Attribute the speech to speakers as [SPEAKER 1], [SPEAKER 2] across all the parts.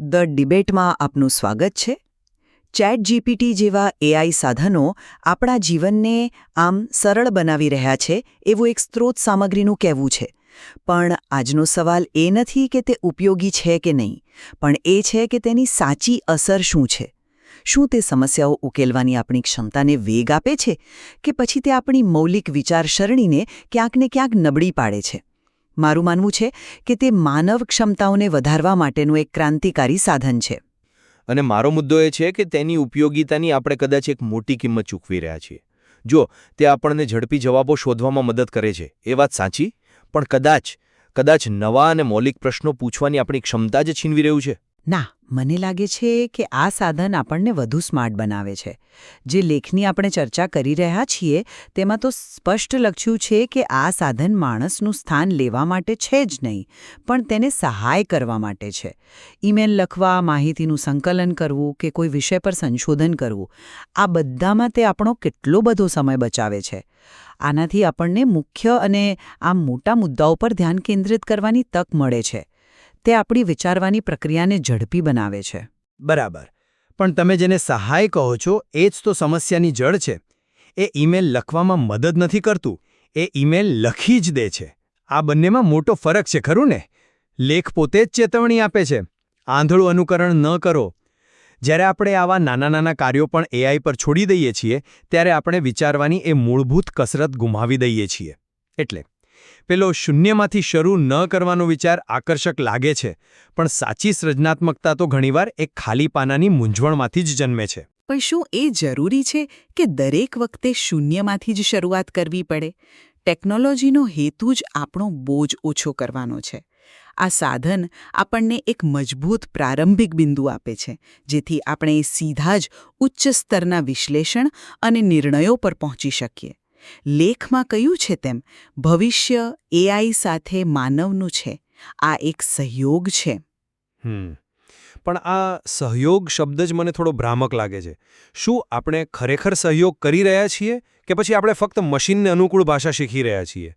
[SPEAKER 1] The ડિબેટમાં આપનું સ્વાગત છે. ચેટ જીપીટી જેવા એઆઈ સાધનો આપણા જીવનને આમ સરળ બનાવી રહ્યા છે એવું એક સ્ત્રોત સામગ્રીનું કહેવું છે. પણ આજનો સવાલ એ નથી કે તે ઉપયોગી છે કે નહીં, પણ એ છે કે તેની સાચી અસર શું છે. શું તે સમસ્યાઓ ઉકેલવાની આપણી ક્ષમતાને વેગ આપે છે કે પછી તે આપણી મૌલિક વિચારસરણીને ક્યાંક ને ક્યાંક નબળી પાડે છે? મારું માનવું છે કે તે માનવ ક્ષમતાઓને વધારવા માટેનું એક ક્રાંતિકારી સાધન છે.
[SPEAKER 2] અને મારો મુદ્દો એ છે કે તેની ઉપયોગિતાની આપણે કદાચ એક મોટી કિંમત ચૂકવી રહ્યા છીએ. જો તે આપણને ઝડપી જવાબો શોધવામાં મદદ કરે છે, એ વાત સાચી? પણ કદાચ કદાચ નવા અને મૌલિક પ્રશ્નો પૂછવાની આપણી ક્ષમતા જ છીનવી રહ્યું છે?
[SPEAKER 1] ના, મને લાગે છે કે આ સાધન આપણને વધુ સ્માર્ટ બનાવે છે. જે લેખની આપણે ચર્ચા કરી રહ્યા છીએ, તેમાં તો સ્પષ્ટ લખ્યું છે કે આ સાધન માણસનું સ્થાન લેવા માટે છે જ નહીં, પણ તેને સહાય કરવા માટે છે. ઈમેલ લખવા, માહિતીનું સંકલન કરવું કે કોઈ વિષય પર સંશોધન કરવું, આ બધામાં તે આપણો કેટલો બધો સમય બચાવે છે. આનાથી આપણને મુખ્ય અને આ મોટા મુદ્દાઓ પર ધ્યાન કેન્દ્રિત કરવાની તક મળે છે. તે આપણી વિચારવાની પ્રક્રિયાને ઝડપી બનાવે છે.
[SPEAKER 3] બરાબર. પણ તમે જેને સહાય કહો છો, એ જ તો સમસ્યાની જડ છે. એ ઈમેલ લખવામાં મદદ નથી કરતું. એ ઈમેલ લખી જ દે છે. આ બંનેમાં મોટો ફરક છે, ખરું ને? લેખ પોતે જ ચેતવણી આપે છે. આંધળું અનુકરણ ન કરો. જ્યારે આપણે આવા નાના નાના કાર્યો પણ એઆઈ પર છોડી દઈએ છીએ, ત્યારે આપણે વિચારવાની એ મૂળભૂત કસરત ગુમાવી દઈએ છીએ. એટલે પેલો શૂન્યમાંથી શરૂ ન કરવાનો વિચાર આકર્ષક લાગે છે, પણ સાચી સૃજનાત્મકતા તો ઘણીવાર એક ખાલી પાનાની મૂંઝવણમાંથી જ જન્મે છે.
[SPEAKER 1] પણ શું એ જરૂરી છે કે દરેક વખતે શૂન્યમાંથી જ શરૂઆત કરવી પડે? ટેકનોલોજીનો હેતુ જ આપણો બોજ ઓછો કરવાનો છે. આ સાધન આપણને એક મજબૂત પ્રારંભિક બિંદુ આપે છે, જેથી આપણે સીધા જ ઉચ્ચ સ્તરના વિશ્લેષણ અને નિર્ણયો પર પહોંચી શકીએ. લેખમાં કહ્યું છે તેમ, ભવિષ્ય એઆઈ સાથે માનવનું છે. આ એક સહયોગ છે.
[SPEAKER 2] પણ આ સહયોગ શબ્દ જ મને થોડો ભ્રામક લાગે છે. શું આપણે ખરેખર સહયોગ કરી રહ્યા છીએ કે પછી આપણે ફક્ત મશીનને અનુકૂળ ભાષા શીખી રહ્યા છીએ?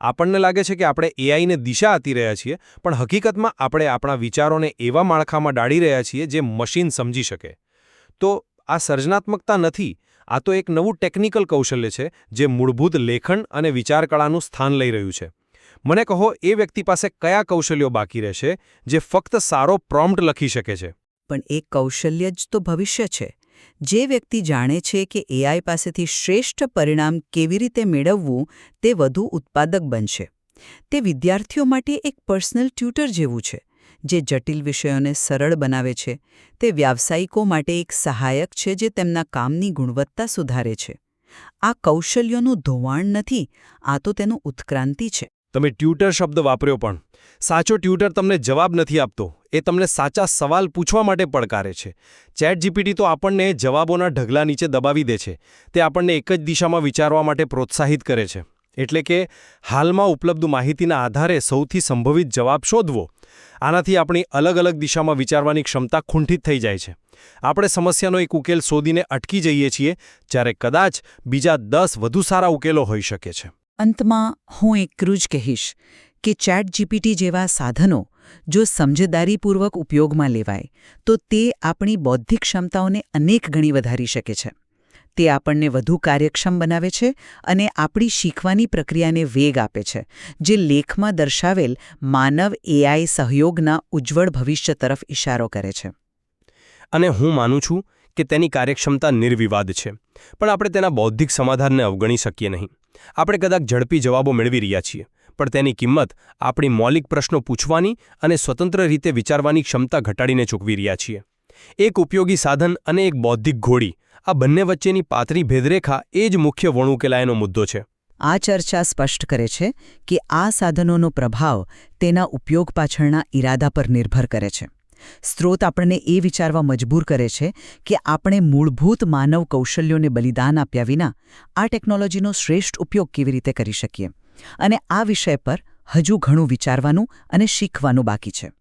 [SPEAKER 2] આપણને લાગે છે કે આપણે એઆઈને દિશા આપી રહ્યા છીએ, પણ હકીકતમાં આપણે આપણા વિચારોને એવા માળખામાં ડાળી રહ્યા છીએ જે મશીન સમજી શકે. તો આ સર્જનાત્મકતા નથી આ તો એક નવું ટેકનિકલ કૌશલ્ય છે, જે મૂળભૂત લેખન અને વિચારકળાનું સ્થાન લઈ રહ્યું છે. મને કહો, એ વ્યક્તિ પાસે કયા કૌશલ્યો બાકી રહેશે, જે ફક્ત સારો પ્રોમ્પ્ટ લખી શકે છે?
[SPEAKER 1] પણ એ કૌશલ્ય જ તો ભવિષ્ય છે. જે વ્યક્તિ જાણે છે કે એઆઈ પાસેથી શ્રેષ્ઠ પરિણામ કેવી રીતે મેળવવું, તે વધુ ઉત્પાદક બનશે. તે વિદ્યાર્થીઓ માટે એક પર્સનલ ટ્યુટર જેવું છે. જે જટિલ વિષયોને સરળ બનાવે છે, તે વ્યાવસાયિકો માટે એક સહાયક છે જે તેમના કામની ગુણવત્તા સુધારે છે. આ કૌશલ્યોનું ધોવાણ નથી, આ તો તેનું ઉત્ક્રાંતિ છે.
[SPEAKER 2] તમે ટ્યુટર શબ્દ વાપર્યો પણ. સાચો ટ્યુટર તમને જવાબ નથી આપતો, એ તમને સાચા સવાલ પૂછવા માટે પડકારે છે. ચેટ જીપીટી તો આપણને જવાબોના ઢગલા નીચે દબાવી દે છે, તે આપણને એક જ દિશામાં વિચારવા માટે પ્રોત્સાહિત કરે છે. એટલે કે હાલમાં ઉપલબ્ધ માહિતીના આધારે સૌથી સંભવિત જવાબ શોધવો. આનાથી આપણી અલગ અલગ દિશામાં વિચારવાની ક્ષમતા ખૂંઠિત થઈ જાય છે. આપણે સમસ્યાનો એક ઉકેલ શોધીને અટકી જઈએ છીએ, જ્યારે કદાચ બીજા દસ વધુ સારા ઉકેલો હોઈ શકે છે.
[SPEAKER 1] અંતમાં હું એકલું જ કહીશ કે ચેટ જીપીટી જેવા સાધનો જો સમજદારીપૂર્વક ઉપયોગમાં લેવાય, તો તે આપણી બૌદ્ધિક ક્ષમતાઓને અનેક ગણી વધારી શકે છે. તે આપણને વધુ કાર્યક્ષમ બનાવે છે અને આપણી શીખવાની પ્રક્રિયાને વેગ આપે છે, જે લેખમાં દર્શાવેલ માનવ એઆઈ સહયોગના ઉજ્જવળ ભવિષ્ય તરફ ઇશારો કરે છે.
[SPEAKER 2] અને હું માનું છું કે તેની કાર્યક્ષમતા નિર્વિવાદ છે, પણ આપણે તેના બૌદ્ધિક સમાધાનને અવગણી શકીએ નહીં. આપણે કદાચ ઝડપી જવાબો મેળવી રહ્યા છીએ, પણ તેની કિંમત આપણી મૌલિક પ્રશ્નો પૂછવાની અને સ્વતંત્ર રીતે વિચારવાની ક્ષમતા ઘટાડીને ચૂકવી રહ્યા છીએ. એક ઉપયોગી સાધન અને એક બૌદ્ધિક ઘોડી આ બંને વચ્ચેની પાતળી ભેદરેખા એ જ મુખ્ય વણુકેલાયનો મુદ્દો છે.
[SPEAKER 1] આ ચર્ચા સ્પષ્ટ કરે છે કે આ સાધનોનો પ્રભાવ તેના ઉપયોગ પાછળના ઈરાદા પર નિર્ભર કરે છે. સ્ત્રોત આપણને એ વિચારવા મજબૂર કરે છે કે આપણે મૂળભૂત માનવ કૌશલ્યોને બલિદાન આપ્યા વિના આ ટેકનોલોજીનો શ્રેષ્ઠ ઉપયોગ કેવી રીતે કરી શકીએ? અને આ વિષય પર હજુ ઘણું વિચારવાનું અને શીખવાનું બાકી છે.